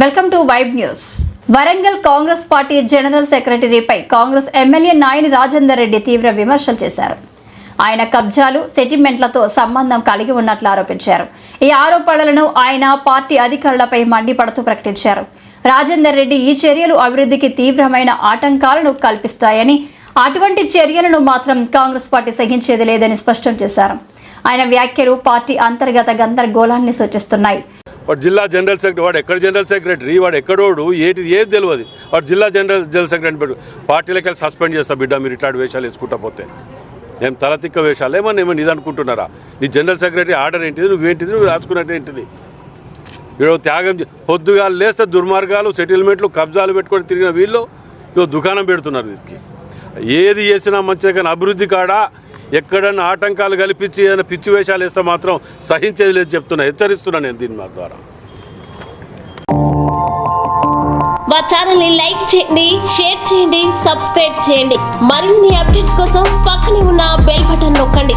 Welcome to Vibe news. Warangal Congress party general సెక్రటరీపై Congress MLA Nayini Rajender Reddy తీవ్ర విమర్శలు చేశారు. ఆయన కబ్జాలు సెటిల్మెంట్లతో సంబంధం కలిగి ఉన్నట్లు ఆరోపించారు. ఈ ఆరోపణలను ఆయన పార్టీ అధికారులపై మండిపడుతూ ప్రకటించారు. రాజేందర్ రెడ్డి ఈ చర్యలు అభివృద్ధికి తీవ్రమైన ఆటంకాలను కల్పిస్తాయని అటువంటి చర్యలను మాత్రం కాంగ్రెస్ పార్టీ సహించేది లేదని స్పష్టం చేశారు. ఆయన వ్యాఖ్యలు పార్టీ అంతర్గత గందరగోళాన్ని సూచిస్తున్నాయి. వాడు జిల్లా జనరల్ సెక్రటరీ వాడు ఎక్కడ జనరల్ సెక్రటరీ వాడు ఎక్కడోడు ఏది ఏది తెలియదు వాడు జిల్లా జనరల్ జనరల్ సెక్రటరీ పెట్టు. పార్టీలకి వెళ్ళి సస్పెండ్ చేస్తా బిడ్డ మీరు ఇట్లాంటి వేషాలు వేసుకుంటా పోతే. ఏం తలతిక్క వేషాలు? ఏమన్నా ఏమన్నా ఇది అనుకుంటున్నారా నీ జనరల్ సెక్రటరీ ఆర్డర్ ఏంటిది నువ్వేంటిది నువ్వు రాసుకున్నట్టు ఏంటిది? ఈరోజు త్యాగం చే- పొద్దుగాలు లేస్తే దుర్మార్గాలు సెటిల్మెంట్లు కబ్జాలు పెట్టుకొని తిరిగిన వీళ్ళు ఇవ్వ దుకాణం పెడుతున్నారు వీరికి. ఏది చేసినా మంచిదే కానీ అభివృద్ధి కాడా? ఎక్కడన్నా ఆటంకాలు కల్పించి ఏదైనా పిచ్చి వేషాలు వేస్తే మాత్రం సహించేది లేదు చెప్తున్నా. హెచ్చరిస్తున్నా నేను దీని మా ద్వారా. మా ఛానల్ని లైక్ చేయండి షేర్ చేయండి సబ్స్క్రైబ్ చేయండి. మరిన్ని అప్డేట్స్ కోసం పక్కనే ఉన్న బెల్ బటన్ నొక్కండి.